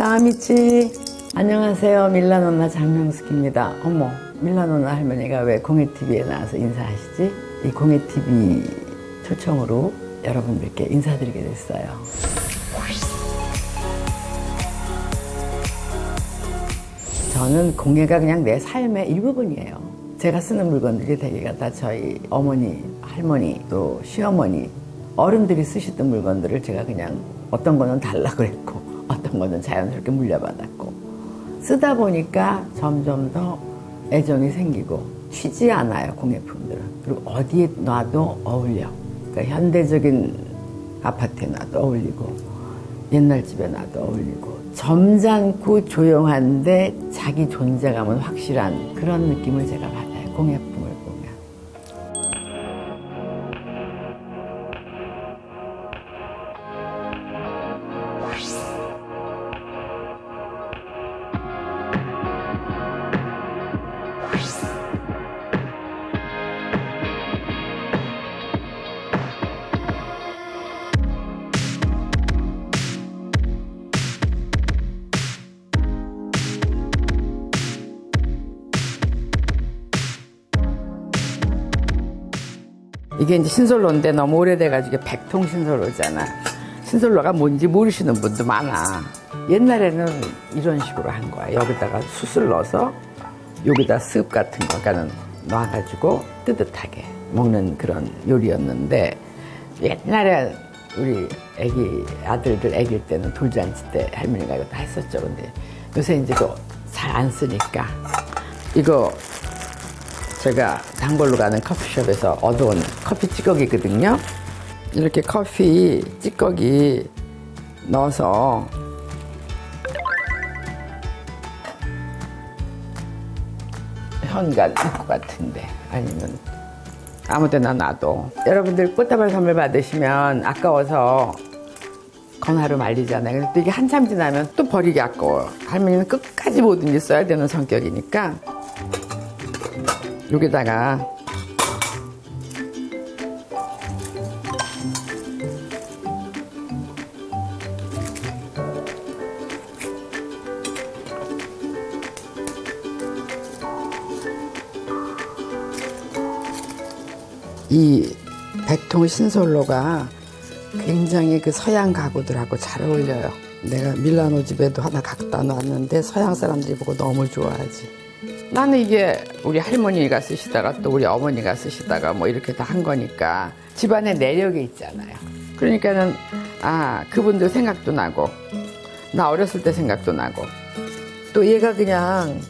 자미치. 안녕하세요. 밀라노나 장명숙입니다. 어머 밀라노나 할머니가 왜 공예TV에 나와서 인사하시지? 이 공예TV 초청으로 여러분들께 인사드리게 됐어요. 저는 공예가 그냥 내 삶의 일부분이에요. 제가 쓰는 물건들이 대개가 다. 저희 어머니, 할머니, 또 시어머니 어른들이 쓰시던 물건들을 제가 그냥 어떤 거는 달라 그랬고 어떤 거는 자연스럽게 물려받았고 쓰다 보니까 점점 더 애정이 생기고 쉬지 않아요 공예품들은. 그리고 어디에 놔도 어울려. 그러니까 현대적인 아파트에 놔도 어울리고 옛날 집에 놔도 어울리고 점잖고 조용한데 자기 존재감은 확실한 그런 느낌을 제가 받아요 공예품 이게 이제 신솔로인데 너무 오래돼가지고 백통 신솔로잖아. 신솔로가 뭔지 모르시는 분도 많아. 옛날에는 이런 식으로 한 거야. 여기다가 숯을 넣어서 여기다 습 같은 거, 그러니까는 놔가지고 뜨뜻하게 먹는 그런 요리였는데 옛날에 우리 애기 아들들 애길 때는 돌잔치 때 할머니가 이거 다 했었죠. 근데 요새 이제 잘안 쓰니까 이거 제가 단골로 가는 커피숍에서 얻어온 커피 찌꺼기거든요. 이렇게 커피 찌꺼기 넣어서 현관 입구 같은데 아니면 아무 데나 놔도 여러분들 꽃다발 선물 받으시면 아까워서 건하루 말리잖아요. 근데 또 이게 한참 지나면 또 버리기 아까워. 할머니는 끝까지 뭐든지 써야 되는 성격이니까 여기다가 이 백통 신솔로가 굉장히 그 서양 가구들하고 잘 어울려요. 내가 밀라노 집에도 하나 갖다 놨는데 서양 사람들이 보고 너무 좋아하지. 나는 이게 우리 할머니가 쓰시다가 또 우리 어머니가 쓰시다가 뭐 이렇게 다 한 거니까 집안에 내력이 있잖아요. 그러니까는 아 그분들 생각도 나고 나 어렸을 때 생각도 나고 또 얘가 그냥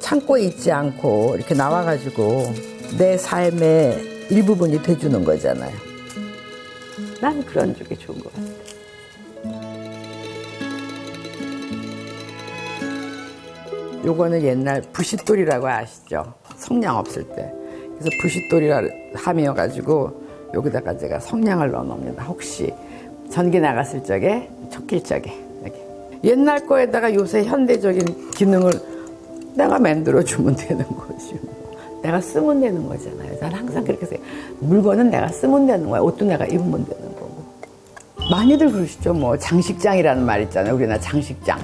창고에 있지 않고 이렇게 나와가지고 내 삶의 일부분이 돼주는 거잖아요. 난 그런 쪽이 좋은 것 같아. 요거는 옛날 부싯돌이라고 아시죠? 성냥 없을 때. 그래서 부싯돌이라 함이어 가지고 여기다가 제가 성냥을 넣어 놓습니다. 혹시 전기 나갔을 적에 쫓길 적에 이렇게. 옛날 거에다가 요새 현대적인 기능을 내가 만들어 주면 되는 거지. 뭐. 내가 쓰면 되는 거잖아요. 난 항상 그렇게 생각. 물건은 내가 쓰면 되는 거야. 옷도 내가 입으면 되는 거고. 많이들 그러시죠. 뭐 장식장이라는 말 있잖아요. 우리나라 장식장.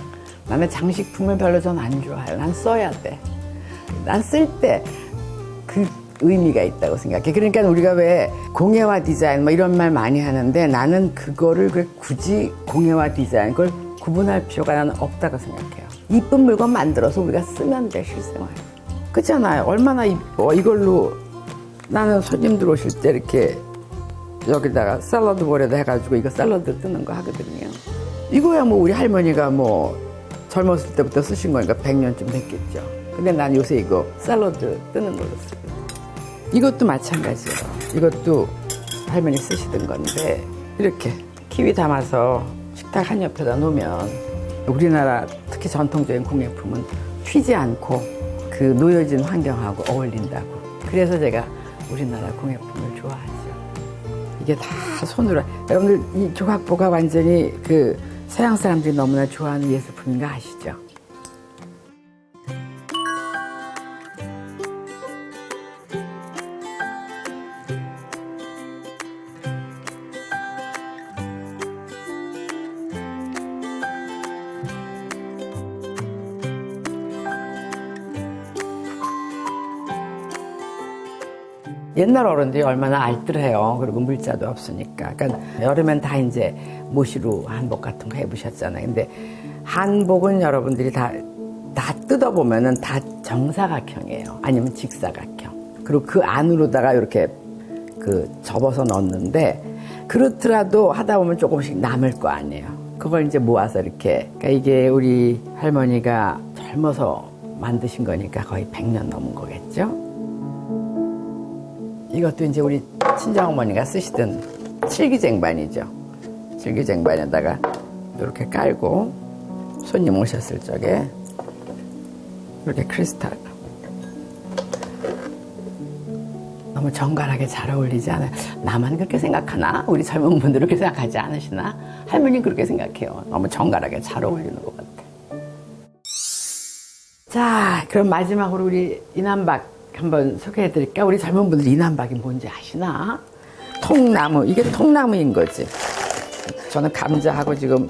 나는 장식품을 별로 전 안 좋아해요. 난 써야 돼. 난 쓸 때 그 의미가 있다고 생각해. 그러니까 우리가 왜 공예와 디자인 뭐 이런 말 많이 하는데 나는 그거를 그 굳이 공예와 디자인 그걸 구분할 필요가 나는 없다고 생각해요. 이쁜 물건 만들어서 우리가 쓰면 돼 실생활. 그렇잖아요. 얼마나 이뻐. 이걸로 나는 손님들 오실 때 이렇게 여기다가 샐러드 볼에다 해가지고 이거 샐러드 뜨는 거 하거든요. 이거야 뭐 우리 할머니가 뭐 젊었을 때부터 쓰신 거니까 100년쯤 됐겠죠. 근데 난 요새 이거 샐러드 뜨는 걸로 쓰거든. 이것도 마찬가지예요. 이것도 할머니 쓰시던 건데 이렇게 키위 담아서 식탁 한 옆에다 놓으면 우리나라 특히 전통적인 공예품은 튀지 않고 그 놓여진 환경하고 어울린다고. 그래서 제가 우리나라 공예품을 좋아하죠. 이게 다 손으로 여러분들 이 조각보가 완전히 그 서양 사람들이 너무나 좋아하는 예술품인 거 아시죠? 옛날 어른들이 얼마나 알뜰해요. 그리고 물자도 없으니까. 그러니까 여름엔 다 이제 모시로 한복 같은 거 해보셨잖아요. 근데 한복은 여러분들이 다, 다 뜯어보면은 다 정사각형이에요. 아니면 직사각형. 그리고 그 안으로다가 이렇게 그 접어서 넣는데 그렇더라도 하다 보면 조금씩 남을 거 아니에요. 그걸 이제 모아서 이렇게. 그러니까 이게 우리 할머니가 젊어서 만드신 거니까 거의 100년 넘은 거겠죠? 이것도 이제 우리 친정 어머니가 쓰시던 칠기쟁반이죠. 칠기쟁반에다가 이렇게 깔고 손님 오셨을 적에 이렇게 크리스탈 너무 정갈하게 잘 어울리지 않아요? 나만 그렇게 생각하나? 우리 젊은 분들 그렇게 생각하지 않으시나? 할머니는 그렇게 생각해요. 너무 정갈하게 잘 어울리는 것 같아. 자, 그럼 마지막으로 우리 이남박 한번 소개해 드릴까? 우리 젊은 분들 이남박이 뭔지 아시나? 통나무, 이게 통나무인 거지. 저는 감자하고 지금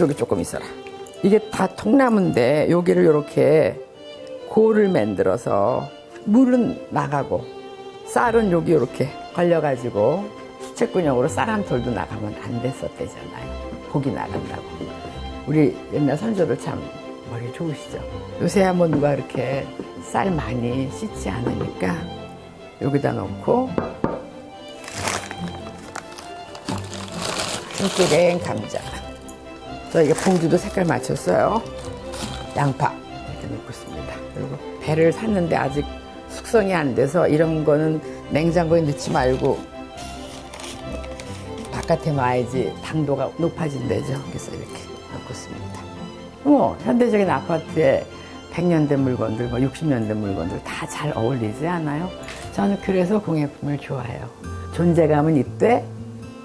여기 조금 있어라. 이게 다 통나무인데 여기를 이렇게 고를 만들어서 물은 나가고 쌀은 여기 이렇게 걸려가지고 수채꾼형으로 쌀 한 톨도 나가면 안 됐었대잖아요. 고기 나간다고. 우리 옛날 선조들 참 머리 좋으시죠? 요새야 뭐 누가 이렇게 쌀 많이 씻지 않으니까 여기다 넣고 이쪽엔 감자. 저 이게 봉지도 색깔 맞췄어요. 양파 이렇게 넣고 있습니다. 그리고 배를 샀는데 아직 숙성이 안 돼서 이런 거는 냉장고에 넣지 말고 바깥에 놔야지 당도가 높아진대죠. 그래서 이렇게 넣고 있습니다. 뭐 현대적인 아파트에 100년 된 물건들, 뭐 60년 된 물건들 다 잘 어울리지 않아요? 저는 그래서 공예품을 좋아해요. 존재감은 이때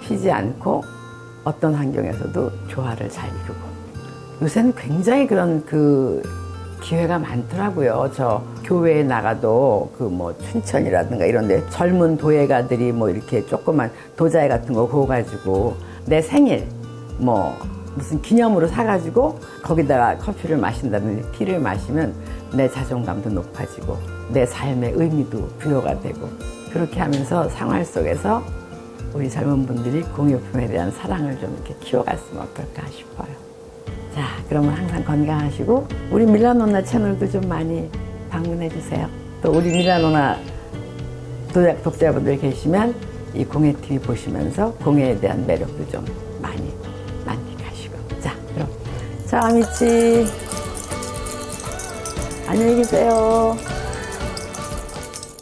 튀지 않고 어떤 환경에서도 조화를 잘 이루고. 요새는 굉장히 그런 그 기회가 많더라고요. 저 교회에 나가도 그 뭐 춘천이라든가 이런데 젊은 도예가들이 뭐 이렇게 조그만 도자기 같은 거 구워가지고 내 생일 뭐 무슨 기념으로 사가지고 거기다가 커피를 마신다든지 티를 마시면 내 자존감도 높아지고 내 삶의 의미도 부여가 되고 그렇게 하면서 생활 속에서 우리 젊은 분들이 공예품에 대한 사랑을 좀 이렇게 키워갔으면 어떨까 싶어요. 자, 그러면 항상 건강하시고 우리 밀라노나 채널도 좀 많이 방문해 주세요. 또 우리 밀라노나 독자- 독자분들 계시면 이 공예 TV 보시면서 공예에 대한 매력도 좀 많이. 자, 미치. 안녕히 계세요.